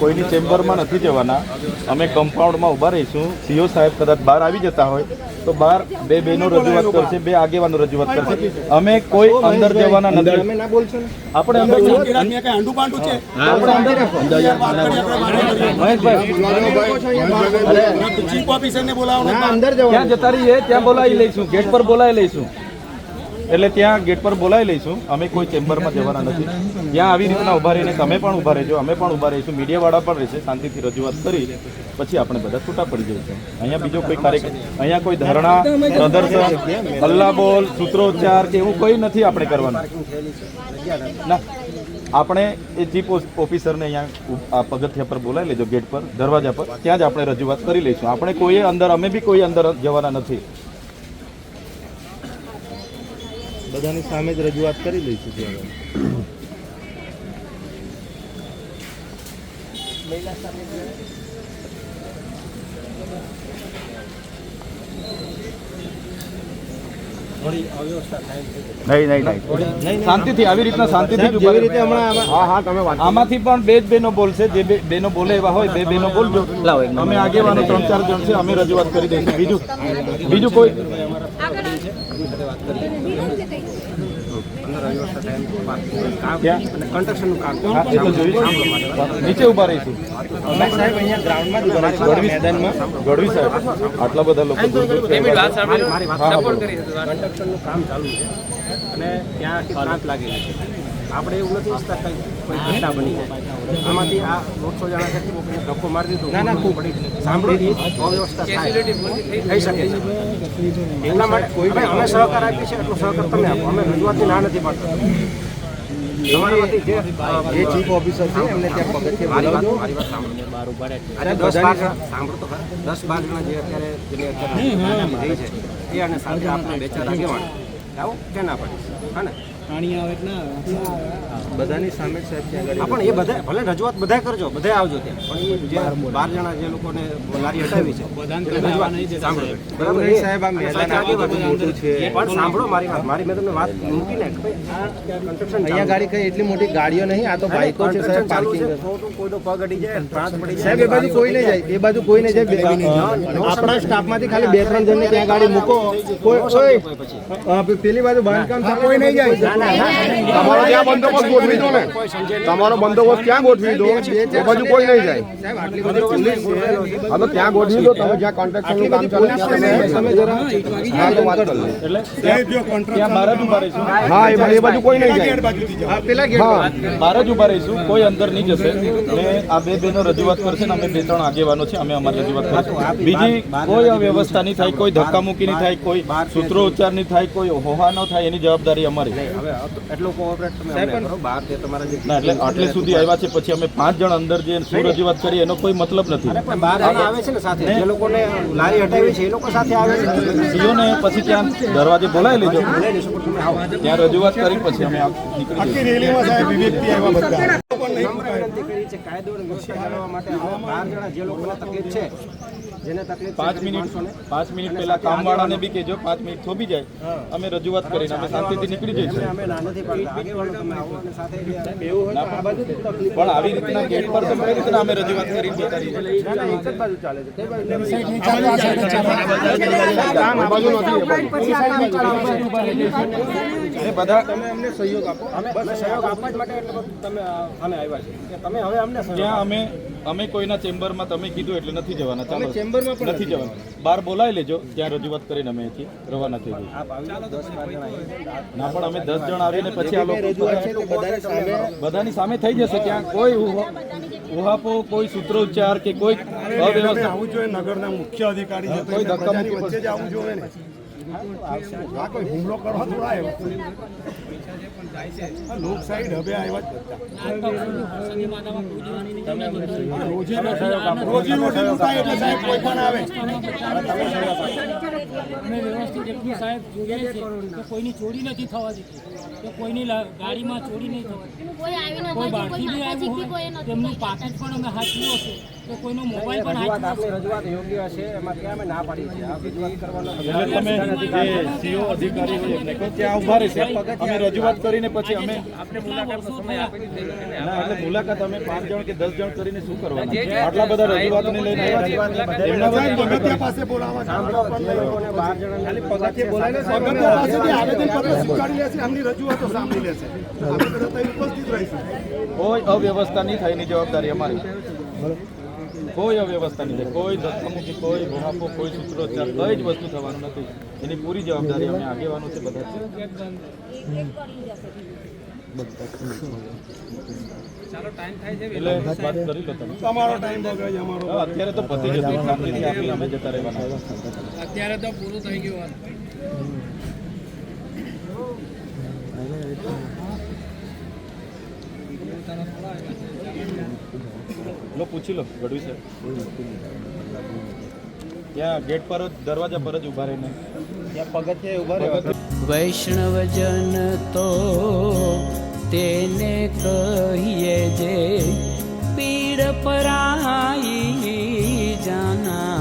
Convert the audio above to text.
કોઈની ચેમ્બરમાં નથી જવાના. અમે કમ્પાઉન્ડમાં ઊભા રહીશું. સીઓ સાહેબ કદાચ બહાર આવી જતા હોય તો બહાર બે બહેનો રજૂઆત કરશે બે આગેવાનો રજૂઆત કરશે. અમે કોઈ અંદર જવાના નથી. આપણે અંદર હાંડુ પાંડુ છે? આપણે અંદર મહેશભાઈ. અંદર ત્યાં જતા રહીએ ત્યાં બોલાવી લઈશું ગેટ પર બોલાવી લઈશું. એટલે ત્યાં ગેટ પર બોલાવી લઈશું. અમે કોઈ ચેમ્બરમાં જવાના નથી. ત્યાં આવી રીતના ઊભા રહીને તમે પણ ઊભા રહેજો, અમે પણ ઊભા રહીશું. મીડિયાવાળા પણ રહેશે, શાંતિથી રજૂઆત કરી, પછી આપણે બધા છૂટા પડી જઈશું. અહીંયા બીજો કોઈ કાર્યક્રમ અહીંયા કોઈ ધરણા, પ્રદર્શન હલ્લા બોલ સૂત્રોચ્ચાર કે એવું કોઈ નથી આપણે કરવાનું. ના, આપણે એ ચીફ ઓફિસરને અહીંયા આ પગથિયા પર બોલાવી લેજો ગેટ પર, દરવાજા પર. ત્યાં જ આપણે રજૂઆત કરી લઈશું. આપણે કોઈ અંદર અમે બી કોઈ અંદર જવાના નથી. બધાની સામે જ રજૂઆત કરી લઈશું ત્યાં મહિલા શાંતિથી આવી રીતના શાંતિથી જેવી રીતે હમણાં આમાં- હા હા તમે વાત આમાંથી પણ બે જ બેનો બોલશે. જે બે બેનો બોલે એવા હોય બે બેનો બોલજો. અમે આગેવાનો ત્રણ ચાર જણ છે અમે રજૂઆત કરી દઈશું. બીજું બીજું કોઈ નીચે ઊભા રહીશું સાહેબ અહીંયા ગ્રાઉન્ડમાં જ ઊભા રહીશું, મેદાનમાં ગઢવી સાહેબ આટલા બધા લોકો આવ્યા છે. કામ ચાલુ અને ત્યાં લાગેલી છે. આપણે એવું નથી ઈચ્છતા કંઈ કોઈ ઘટના બની જાય. આમાંથી આ દોઢસો જણા છે કોઈને ધક્કો મારી દીધો. ના ના ખૂબ. સાંભળી અવ્યવસ્થા થાય. થઈ શકે છે. એટલા માટે કોઈ અમે સહકાર આપીએ છીએ એટલો સહકાર તમે આપો. અમે રજૂઆતની ના નથી પાડતા. જે જે ચીફ ઓફિસર છે એમને ત્યાં પગથિયે બોલાવજો મારી વાત સાંભળો. આજે દસ બાર જણા સાંભળો તો ખરા. દસ બાર જણા જે અત્યારે જેની અત્યારે છે એ અને સાથે આપણે બે ચાર આગેવાન. આવો કે ના પડી. હા ને? બધાની સામે સાહેબ ત્યાં પણ એ બધા ભલે રજૂઆત બધા કરજો બધા આવજો ત્યાં. પણ એ જે બાર જણા જે લોકોને લારી હટાવી છે બધાને સાંભળો. બરાબર? સાહેબ, આ મેદાન મોટું છે. પણ સાંભળો મારી વાત મારી મેં તમને વાત મૂકીને અહીંયા ગાડી કઈ એટલી મોટી ગાડીઓ નહીં આ તો બાઈકો છે સાહેબ પાર્કિંગ કોઈનો પગ અડી જાય ત્રાસ પડી જાય સાહેબ એ બાજુ કોઈ નહીં જાય એ બાજુ કોઈ નહીં જાય આપણા સ્ટાફમાંથી ખાલી બે ત્રણ જણને ત્યાં ગાડી મૂકો. કોઈ કોઈ પેલી બાજુ બાંધકામ કોઈ નહીં જાય. તમારો ત્યાં બંદોબસ્ત ગોઠવી દો ને. તમારો બંદોબસ્ત ક્યાં ગોઠવી દો? એ બાજુ કોઈ નહીં જાય. સાહેબ આટલી બધી પોલીસ છે. હા ત્યાં ગોઠવી દો તમે જ્યાં કોન્ટ્રાક્ટરનું કામ ચાલે તમે- તમે જરા હા તો વાત કરી હા એ બાજુ- એ બાજુ કોઈ નહીં જાય. બહાર જ ઊભા રહીશું કોઈ અંદર નહીં જશે. ને આ બે બેનો રજૂઆત કરશે ને અમે બે ત્રણ આગેવાનો છે અમે અમારી રજૂઆત કરીશું. બીજી કોઈ અવ્યવસ્થા નહીં થાય કોઈ ધક્કામુક્કી નહીં થાય કોઈ સૂત્રો ઉચ્ચાર નહીં થાય કોઈ હોહા ન થાય એની જવાબદારી અમારી. હવે એટલો કોઓપરેટ તમે કરો બહાર તે તમારા જે એટલે આટલે સુધી આવ્યા છે પછી અમે પાંચ જણ અંદર જે શું રજૂઆત કરી એનો કોઈ મતલબ નથી. પણ બહાર આવે છે ને સાથે. જે લોકોને લારી હટાવી છે એ લોકો સાથે આવે છે. સીઓને પછી ત્યાં દરવાજે બોલાવી આવો. ત્યાં રજૂઆત કરી પછી અમે આ નીકળી જઈશું વિનંતી કરી છે કાયદો અને વ્યવસ્થા જાળવવા માટે આવા બાર જણા જે લોકોને તકલીફ છે જેને તકલીફ પાંચ મિનિટ પાંચ મિનિટ પહેલા કામવાળાને બી કહેજો પાંચ મિનિટ થોભી જાય. અમે રજૂઆત કરીને અમે શાંતિથી નીકળી જઈશું. અમે ના નથી પાડતા આગેવાનો તમે આવો અને સાથે ના, પણ પણ આવી રીતના ગેટ પર તો કઈ રીતના અમે રજૂઆત કરી જતા રહીએ? એક બાજુ ચાલે છે. તે બાજુ એ બાજુ નથી એ બધા તમે અમને સહયોગ આપો. અમે અમે સહયોગ આપવા જ માટે એટલે તમે અમે આવ્યા છે તમે હવે અમને ત્યાં અમે અમે કોઈના ચેમ્બરમાં તમે કીધું એટલે નથી જવાના. ચાલો. ચેમ્બરમાં પણ નથી જવાના. બહાર બોલાવી લેજો. ત્યાં રજૂઆત કરીને અમે અહીંથી રવાના થઈ જઈએ. ના પણ અમે દસ જણ આવીને પછી આ લોકો બધાની સામે થઈ જશે ત્યાં કોઈ ઉહા- ઉહાપો કોઈ સૂત્રોચ્ચાર કે કોઈ અવ્યવસ્થા આવું જોઈએ નગરના મુખ્ય અધિકારી કોઈ ધક્કા મુક્કી વચ્ચે જ આવું જોઈએ ને. આ કોઈ હુમલો કરવા થોડા આવ્યો લોકશાહી ઢબે આવ્યા જ વ્યવસ્થિત એટલું સાહેબ કોઈની ચોરી નથી થવા દીધી કોઈની ગાડીમાં ચોરી નહીં થવા કોઈ બહારથી બી આવ્યું હોય, તેમનું પાકેટ પણ અમે હાથ છે કે કોઈનો મોબાઈલ પણ રજૂઆત હાચવ્યો રજૂઆત યોગ્ય હશે એમાં ત્યાં અમે ના પાડી છે. આ રજૂઆત કરવાનો તમે જે સીઓ અધિકારી હોય એમને કહો ત્યાં ઊભા રહેશે અમે રજૂઆત કરીને પછી અમે એટલે મુલાકાત અમે પાંચ જણ કે દસ જણ કરીને શું કરવાનું? આટલા બધા રજૂઆતને લઈને એમના સાહેબ વતી પગથિયા પાસે બોલાવવા સાંભળો એ લોકોને બાર જણાને પગથિયે બોલાવીને સાહેબ પાસેથી આવેદન પત્ર સ્વીકારી લેશે આમની રજૂઆતો સાંભળી લેશે. આપણે બધા ઉપસ્થિત રહીશું. કોઈ અવ્યવસ્થા નહીં થાય એની જવાબદારી અમારી. કોઈ અવ્યવસ્થા નહીં. થાય કોઈ ધક્કામુક્કી કોઈ ભોમાપો કોઈ સૂત્રોચ્ચાર કઈ જ વસ્તુ થવાનું નથી. એની પૂરી જવાબદારી અમે આગેવાનો છે બધા જ. એટલે વાત કરી લો તમે. તમારો ટાઈમ બગડે છે અત્યારે તો પતી જતું શાંતિથી અમે જતા રહેવાના અત્યારે તો પૂરું થઈ ગયું લો પૂછી લો ગઢવી સાહેબ. ત્યાં ગેટ પર જ દરવાજા પર જ ઊભા રહીને. ત્યાં પગથિયે ઊભા રહેવા વૈષ્ણવજન તો તેને કહીએ જે પીડ પરાઈ જાના.